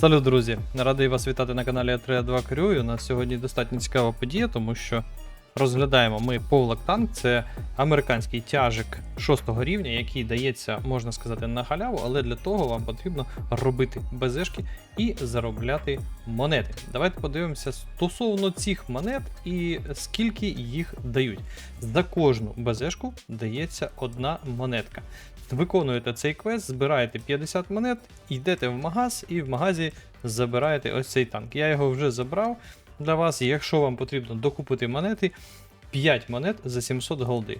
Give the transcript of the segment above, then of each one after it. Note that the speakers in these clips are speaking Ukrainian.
Салют, друзі! Радий вас вітати на каналі А32 Крю. У нас сьогодні достатньо цікава подія, тому що розглядаємо ми Повлак Танк. Це американський тяжик 6 рівня, який дається, можна сказати, на халяву, але для того вам потрібно робити безешки і заробляти монети. Давайте подивимося стосовно цих монет і скільки їх дають. За кожну безешку дається одна монетка. Виконуєте цей квест, збираєте 50 монет, йдете в магаз і в магазі забираєте ось цей танк. Я його вже забрав для вас. Якщо вам потрібно докупити монети, 5 монет за 700 голди.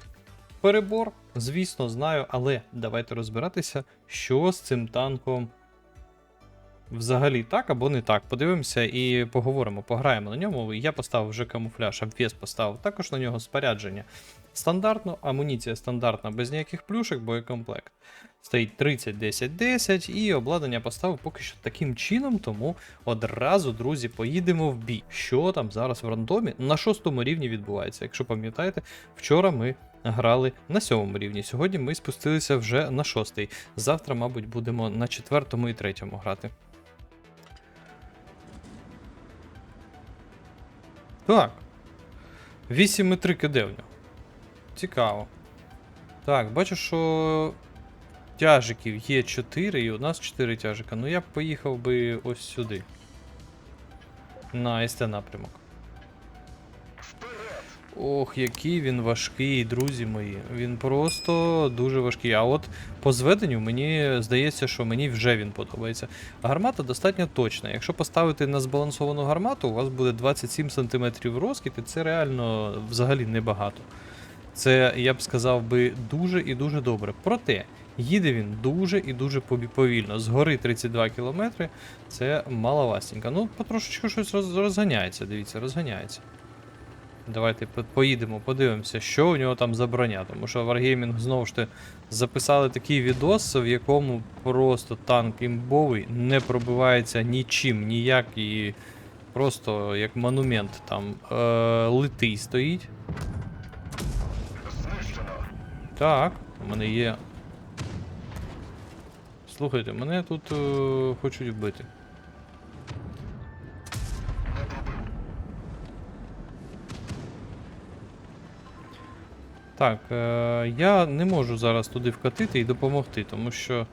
Перебор, звісно, знаю, але давайте розбиратися, що з цим танком взагалі так або не так. Подивимося і поговоримо, пограємо на ньому. Я поставив вже камуфляж, обвес поставив також на нього спорядження. Стандартно, амуніція стандартна, без ніяких плюшек, боєкомплект. Стоїть 30, 10, 10 і обладнання поставив поки що таким чином, тому одразу, друзі, поїдемо в бій. Що там зараз в рандомі на шостому рівні відбувається. Якщо пам'ятаєте, вчора ми грали на сьомому рівні. Сьогодні ми спустилися вже на шостий. Завтра, мабуть, будемо на четвертому і третьому грати. Так. 8,3 кд в нього. Цікаво. Так, бачу, що тяжиків є 4, і у нас 4 тяжика. Ну я б поїхав би ось сюди. На СТ напрямок. Ох, який він важкий, друзі мої. Він просто дуже важкий. А от по зведенню мені здається, що мені вже він подобається. Гармата достатньо точна. Якщо поставити на збалансовану гармату, у вас буде 27 см розкид, і це реально взагалі небагато. Це, я б сказав би, дуже і дуже добре. Проте, їде він дуже і дуже повільно. Згори 32 км це маловастенько. Ну, потрошечку щось роз- розганяється, дивіться, розганяється. Давайте поїдемо, подивимося, що у нього там за броня. Тому що Wargaming знову ж таки записали такий відос, в якому просто танк імбовий не пробивається нічим, ніяк і просто як монумент там е- литий стоїть. Так, у мене є. Слухайте, мене тут е, хочуть вбити. Так, е, я не можу зараз туди вкатити і допомогти, тому що.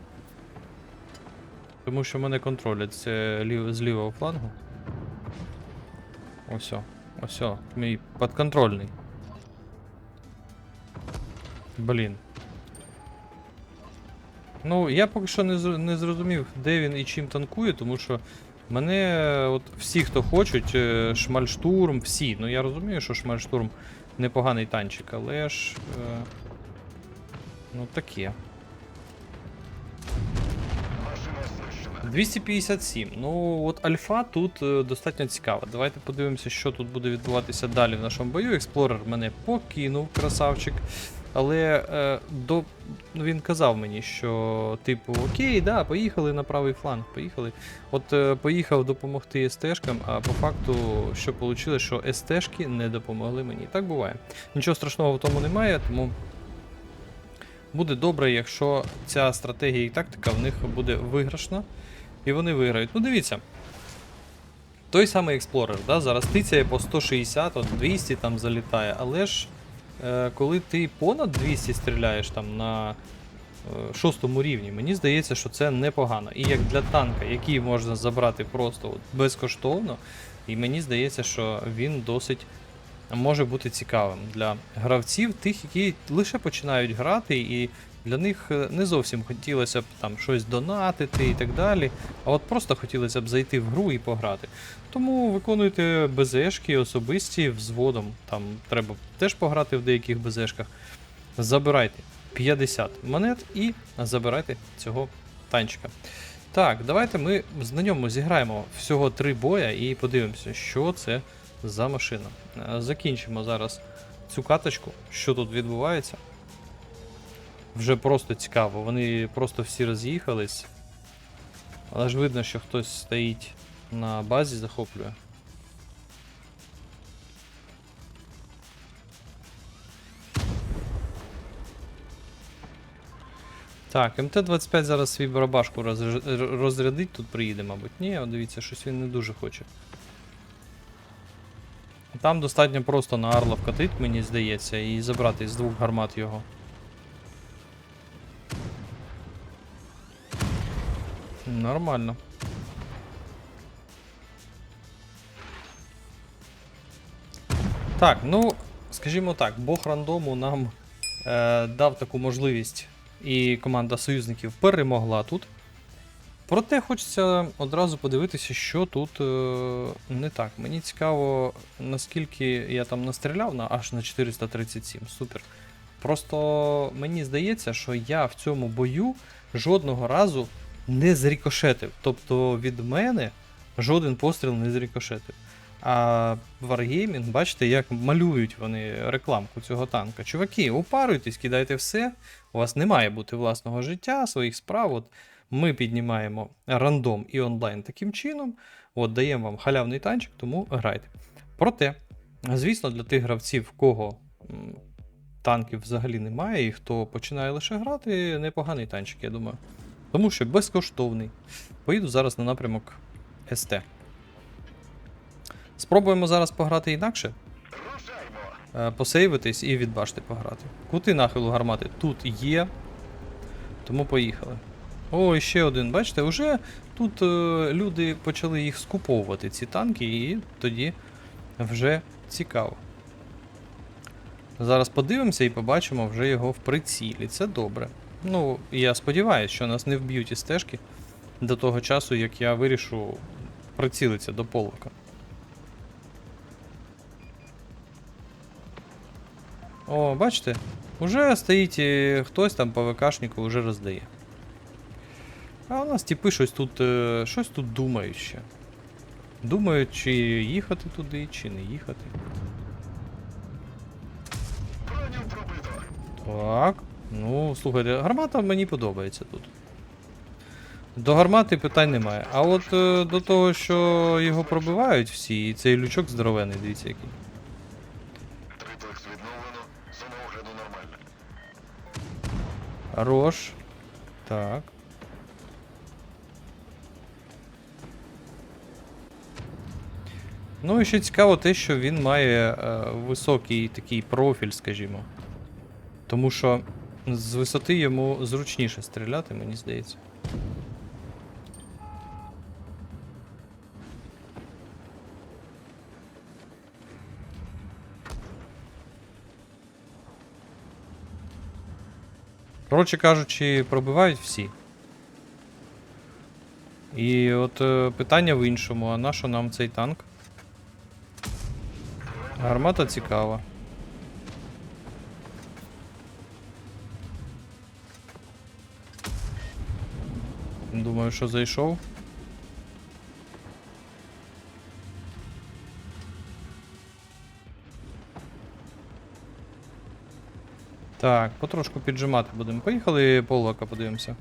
Тому що мене контролять це лів, з лівого флангу. Ось, ось, мій підконтрольний. Блін. Ну, я поки що не, не зрозумів, де він і чим танкує, тому що мене от всі, хто хочуть, е, шмальштурм, всі. Ну я розумію, що шмальштурм непоганий танчик, але ж. Е, ну таке. 257. Ну, от альфа тут е, достатньо цікава. Давайте подивимося, що тут буде відбуватися далі в нашому бою. Експлорер мене покинув, красавчик. Але е, до, ну, він казав мені, що, типу, окей, да, поїхали на правий фланг, поїхали. От е, поїхав допомогти СТшкам, а по факту, що вийшло, що СТшки не допомогли мені. Так буває. Нічого страшного в тому немає, тому буде добре, якщо ця стратегія і тактика в них буде виграшна, і вони виграють. Ну, дивіться. Той самий експлорер, да, зараз тицяє по 160, от 200 там залітає, але ж коли ти понад 200 стріляєш там на е, шостому рівні, мені здається, що це непогано. І як для танка, який можна забрати просто от безкоштовно, і мені здається, що він досить може бути цікавим для гравців, тих, які лише починають грати, і для них е, не зовсім хотілося б там щось донатити і так далі. А от просто хотілося б зайти в гру і пограти. Тому виконуйте БЗшки особисті взводом. Там треба теж пограти в деяких БЗшках. Забирайте 50 монет і забирайте цього танчика. Так, давайте ми на ньому зіграємо всього три боя і подивимося, що це за машина. Е, Закінчимо зараз цю каточку, що тут відбувається. Вже просто цікаво, вони просто всі роз'їхались. Але ж видно, що хтось стоїть на базі, захоплює. Так, МТ-25 зараз свій барабашку розрядить, тут приїде, мабуть. Ні, дивіться, щось він не дуже хоче. Там достатньо просто на Арла вкатить, мені здається, і забрати з двох гармат його. Нормально. Так, ну, скажімо так, Бог рандому нам е, дав таку можливість, і команда союзників перемогла тут. Проте хочеться одразу подивитися, що тут е, не так. Мені цікаво, наскільки я там настріляв на аж на 437. Супер. Просто мені здається, що я в цьому бою жодного разу не зрікошетив. Тобто від мене жоден постріл не зрікошетив. А Wargaming, бачите, як малюють вони рекламку цього танка. Чуваки, упаруйтесь, кидайте все. У вас не має бути власного життя, своїх справ. От ми піднімаємо рандом і онлайн таким чином. От даємо вам халявний танчик, тому грайте. Проте, звісно, для тих гравців, в кого танків взагалі немає, і хто починає лише грати, непоганий танчик, я думаю. Тому що безкоштовний. Поїду зараз на напрямок СТ. Спробуємо зараз пограти інакше. Е, Посейвитись і відбашти пограти. Кути нахилу гармати тут є. Тому поїхали. О, ще один. Бачите, вже тут е, люди почали їх скуповувати, ці танки, і тоді вже цікаво. Зараз подивимося і побачимо вже його в прицілі. Це добре. Ну, я сподіваюся, що нас не вб'ють із стежки до того часу, як я вирішу прицілитися до полока. О, бачите? Уже стоїть хтось там по ВКшнику вже роздає. А у нас типи щось тут. е, щось тут думають ще. Думають, чи їхати туди, чи не їхати. Так. Ну, слухайте, гармата мені подобається тут. До гармати питань немає. А от е, до того, що його пробивають всі, і цей лючок здоровений, дивіться який. Триплекс відновлено, зона огляду нормальна. Хорош. Так. Ну і ще цікаво те, що він має е, високий такий профіль, скажімо. Тому що з висоти йому зручніше стріляти, мені здається. Коротше кажучи, пробивають всі. І от е, питання в іншому, а на що нам цей танк? Гармата цікава. Думаю, що зайшов. Так, потрошку піджимати будемо. Поїхали полока подивимося.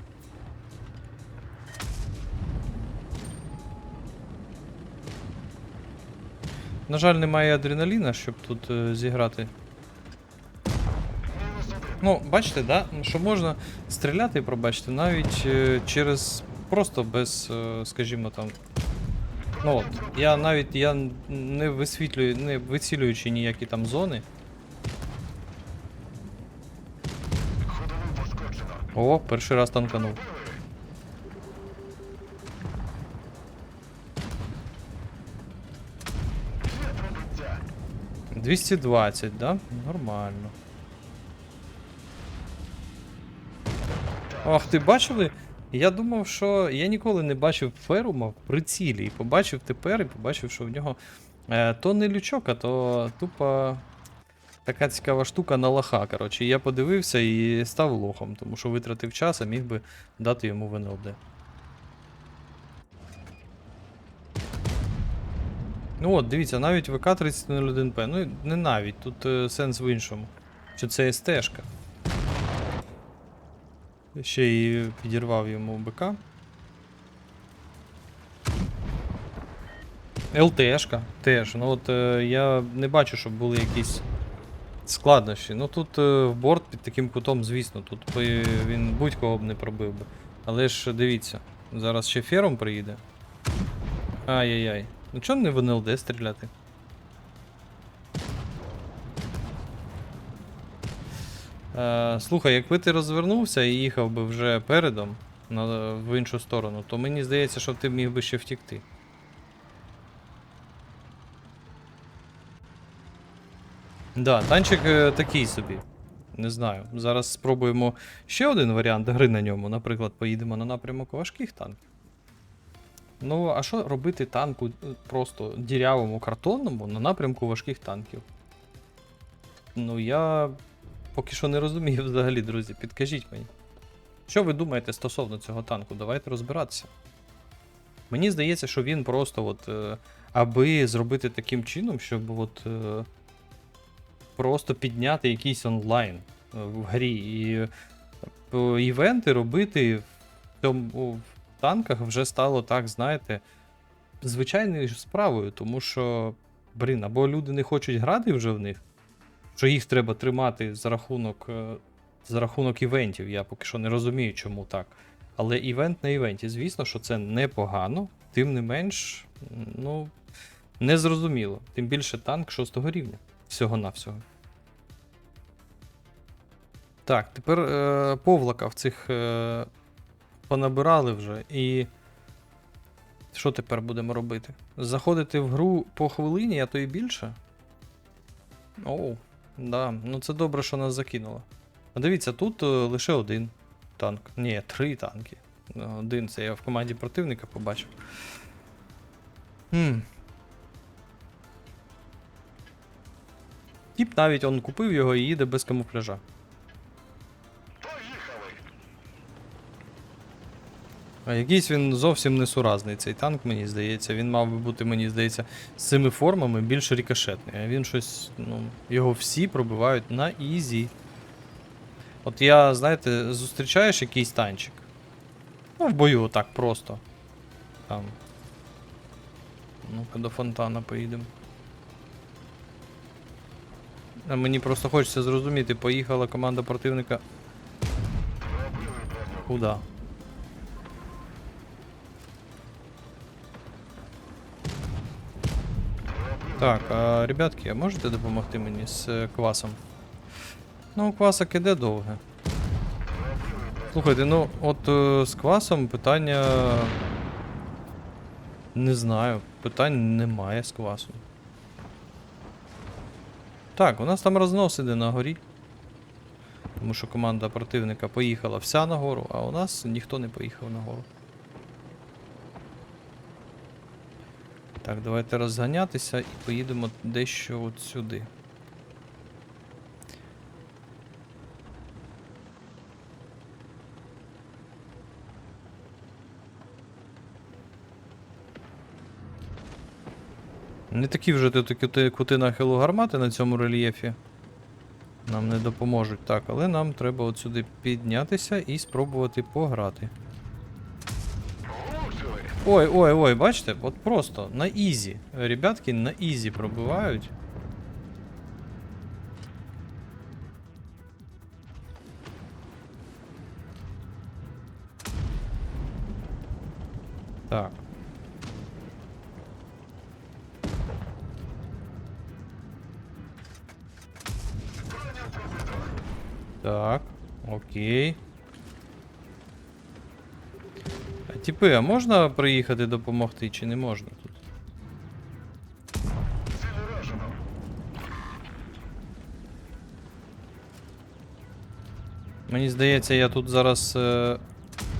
На жаль, немає адреналіна, щоб тут е, зіграти. Ну, бачите, да? що можна стріляти, пробачте, навіть е, через. Просто без, е, скажімо там. Ну от, я навіть я не висвітлюю, не вицілюючи ніякі там зони. О, перший раз танканув. Пробиття. 220, да? Нормально. Ах, ти бачили? Я думав, що я ніколи не бачив ферума в прицілі. І побачив тепер, і побачив, що в нього е, то не лючок, а то тупо така цікава штука на лоха. Коротше, я подивився і став лохом, тому що витратив час, а міг би дати йому в Ну от, дивіться, навіть ВК-3001П. Ну, не навіть, тут е, сенс в іншому. Що це СТ-шка. Ще й підірвав йому БК. ЛТшка теж. Ну от е, я не бачу, щоб були якісь Складнощі. Ну тут е, в борт під таким кутом, звісно, тут би він будь-кого б не пробив би. Але ж дивіться, зараз ще фером приїде. Ай-яй-яй. Ну чого не в НЛД стріляти? Е, слухай, якби ти розвернувся і їхав би вже передом на, в іншу сторону, то мені здається, що ти міг би ще втікти. Да, танчик е, такий собі. Не знаю. Зараз спробуємо ще один варіант гри на ньому. Наприклад, поїдемо на напрямок важких танків. Ну, а що робити танку е, просто дірявому картонному на напрямку важких танків? Ну, я поки що не розумію взагалі, друзі. Підкажіть мені. Що ви думаєте стосовно цього танку? Давайте розбиратися. Мені здається, що він просто от. е, аби зробити таким чином, щоб от. е, просто підняти якийсь онлайн е, в грі і івенти робити в цьому в танках вже стало так, знаєте, звичайною справою, тому що, блін, або люди не хочуть грати вже в них, що їх треба тримати за рахунок, е, за рахунок івентів. Я поки що не розумію, чому так. Але івент на івенті, звісно, що це непогано, тим не менш, ну, незрозуміло. Тим більше танк 6 рівня. Всього-навсього. Так, тепер е, повлака в цих е, понабирали вже. І. Що тепер будемо робити? Заходити в гру по хвилині, а то і більше? Оу, да. Ну це добре, що нас закинуло. А дивіться, тут е, лише один танк. Ні, три танки. Е, Один це я в команді противника побачив. Хм. Тіп навіть он купив його і їде без камуфляжа. А якийсь він зовсім несуразний цей танк, мені здається. Він мав би бути, мені здається, з цими формами більш рикошетний. А він щось, ну, його всі пробивають на ізі. От я, знаєте, зустрічаєш якийсь танчик. Ну, в бою так просто. Там. Ну-ка до фонтана поїдемо. А мені просто хочеться зрозуміти, поїхала команда противника. Куда? Так, а, ребятки, а можете допомогти мені з е, квасом? Ну, квасок іде довге. Слухайте, ну от е, з квасом питання. Не знаю, питань немає з квасом. Так, у нас там рознос іде на горі. Тому що команда противника поїхала вся нагору, а у нас ніхто не поїхав нагору. Так, давайте розганятися і поїдемо дещо от сюди. Не такі вже тут кути, нахилу гармати на цьому рельєфі. Нам не допоможуть. Так, але нам треба от сюди піднятися і спробувати пограти. Влучили! Ой, ой, ой, бачите, от просто на ізі. Ребятки на ізі пробивають. Так. Так, окей. Типи, а можна приїхати допомогти чи не можна тут? Мені здається, я тут зараз е,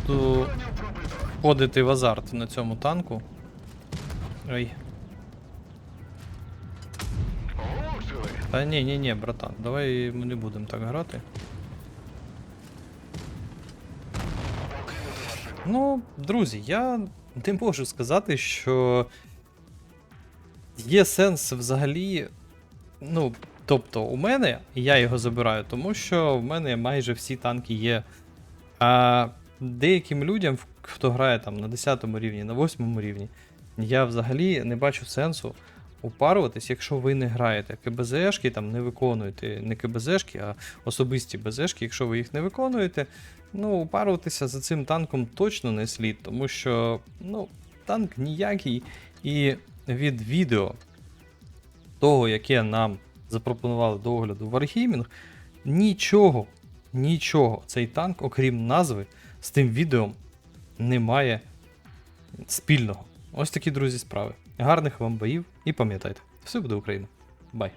буду входити в азарт на цьому танку. Ой. Та ні, ні, ні, братан, давай ми не будемо так грати. Ну, друзі, я не можу сказати, що є сенс взагалі. Ну, тобто, у мене я його забираю, тому що в мене майже всі танки є. А деяким людям, хто грає там на 10 рівні, на 8 рівні, я взагалі не бачу сенсу упаруватись, якщо ви не граєте КБЗшки, там не виконуєте не КБЗшки, а особисті БЗшки, якщо ви їх не виконуєте, ну, упаруватися за цим танком точно не слід, тому що ну, танк ніякий, і від відео того, яке нам запропонували до огляду Wargaming, нічого, нічого цей танк, окрім назви, з тим відео не має спільного. Ось такі, друзі, справи. Гарних вам боїв і пам'ятайте, все буде Україна. Бай!